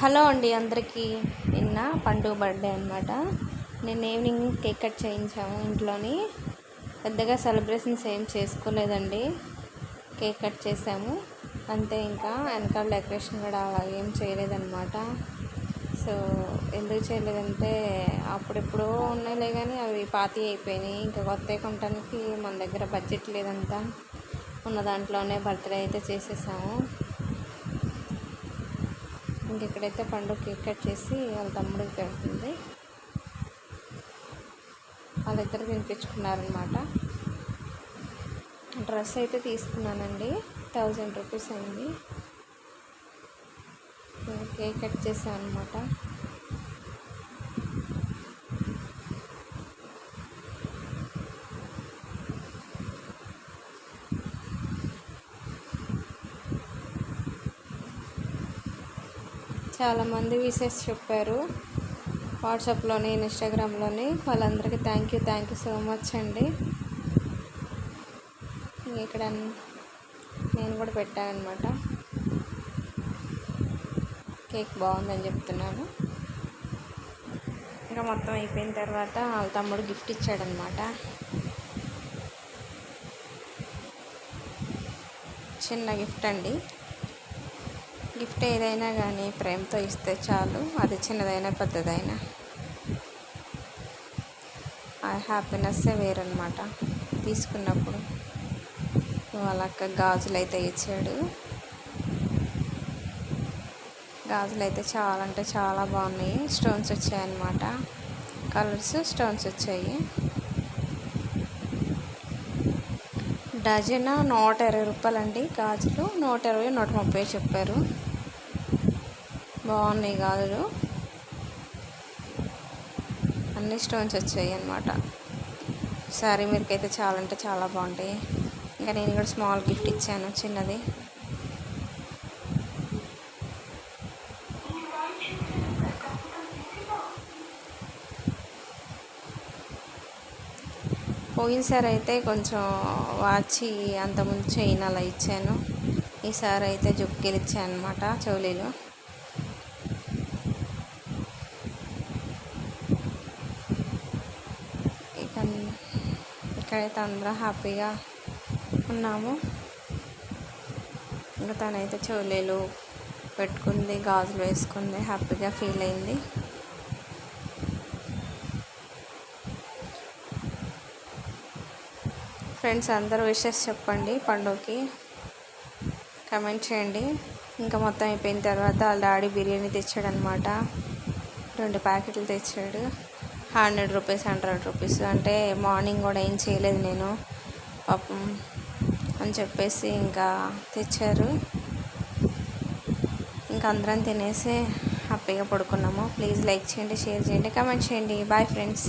Hello అండి అందరికీ. నిన్న పండుగ బర్త్డే అనమాట నేను ఈవినింగ్ కేక్ కట్ చేయించాము ఇంట్లోని. పెద్దగా సెలబ్రేషన్స్ ఏం చేసుకోలేదండి. కేక్ కట్ చేసాము. అంతే ఇంకా వెనకాల డెకరేషన్ కూడా ఏం చేయలేదన్నమాట. సో ఎందుకు చేయలేదంటే అప్పుడెప్పుడో ఉన్నాయిలే కానీ అవి పాతి అయిపోయినాయి. ఇంకా కొత్త కొనడానికి మన దగ్గర బడ్జెట్ లేదంతా. ఉన్న దాంట్లోనే బర్త్డే అయితే చేసేసాము. ఇంకా ఇక్కడైతే పండు కేక్ కట్ చేసి వాళ్ళ తమ్ముడికి పెడుతుంది. వాళ్ళిద్దరు తినిపించుకున్నారనమాట డ్రెస్ అయితే తీసుకున్నానండి. థౌజండ్ రూపీస్ అయింది. కేక్ కట్ చేసాను అనమాట చాలామంది విషెస్ చెప్పారు. వాట్సాప్లోని ఇన్స్టాగ్రామ్లోని. వాళ్ళందరికీ thank you thank you so much అండి. ఇక్కడ నేను కూడా పెట్టాను అనమాట కేక్ బాగుందని చెప్తున్నాను. ఇంకా మొత్తం అయిపోయిన తర్వాత వాళ్ళ తమ్ముడు గిఫ్ట్ ఇచ్చాడనమాట చిన్న గిఫ్ట్ అండి. గిఫ్ట్ ఏదైనా కానీ ప్రేమతో ఇస్తే చాలు. అది చిన్నదైనా పెద్దదైనా. ఆ హ్యాపీనెస్సే వేరనమాట తీసుకున్నప్పుడు వాళ్ళక్క గాజులు అయితే ఇచ్చాడు. గాజులు అయితే చాలా అంటే చాలా బాగున్నాయి. స్టోన్స్ వచ్చాయన్నమాట. కలర్స్ స్టోన్స్ వచ్చాయి. డజన్ నూట ఇరవై రూపాయలు అండి గాజులు నూట ఇరవై నూట ముప్పై చెప్పారు. బాగున్నాయి గాజులు. అన్ని స్టోన్స్ వచ్చాయి అనమాట శారీ మీదకైతే చాలా అంటే చాలా బాగుంటాయి. ఇంకా నేను కూడా స్మాల్ గిఫ్ట్ ఇచ్చాను చిన్నది. పోయినసారి అయితే కొంచెం వాచి అంతకుముందు చైన్ అలా ఇచ్చాను. ఈసారి అయితే జుక్కిలు ఇచ్చాను అనమాట చౌలీలు ఇక ఇక్కడైతే అందరం హ్యాపీగా ఉన్నాము. ఇంకా తనైతే చెవులీలు పెట్టుకుంది గాజులు వేసుకుంది హ్యాపీగా ఫీల్ అయింది. ఫ్రెండ్స్ అందరూ విషెస్ చెప్పండి పండుగకి. కమెంట్ చేయండి. ఇంకా మొత్తం అయిపోయిన తర్వాత వాళ్ళ డాడీ బిర్యానీ తెచ్చాడు అనమాట రెండు ప్యాకెట్లు తెచ్చాడు. Hundred rupees hundred rupees. అంటే మార్నింగ్ కూడా ఏం చేయలేదు నేను. పాపం అని చెప్పేసి ఇంకా తెచ్చారు. ఇంకా అందరం తినేసి హ్యాపీగా పడుకున్నాము. ప్లీజ్ లైక్ చేయండి షేర్ చేయండి కమెంట్ చేయండి. Bye friends.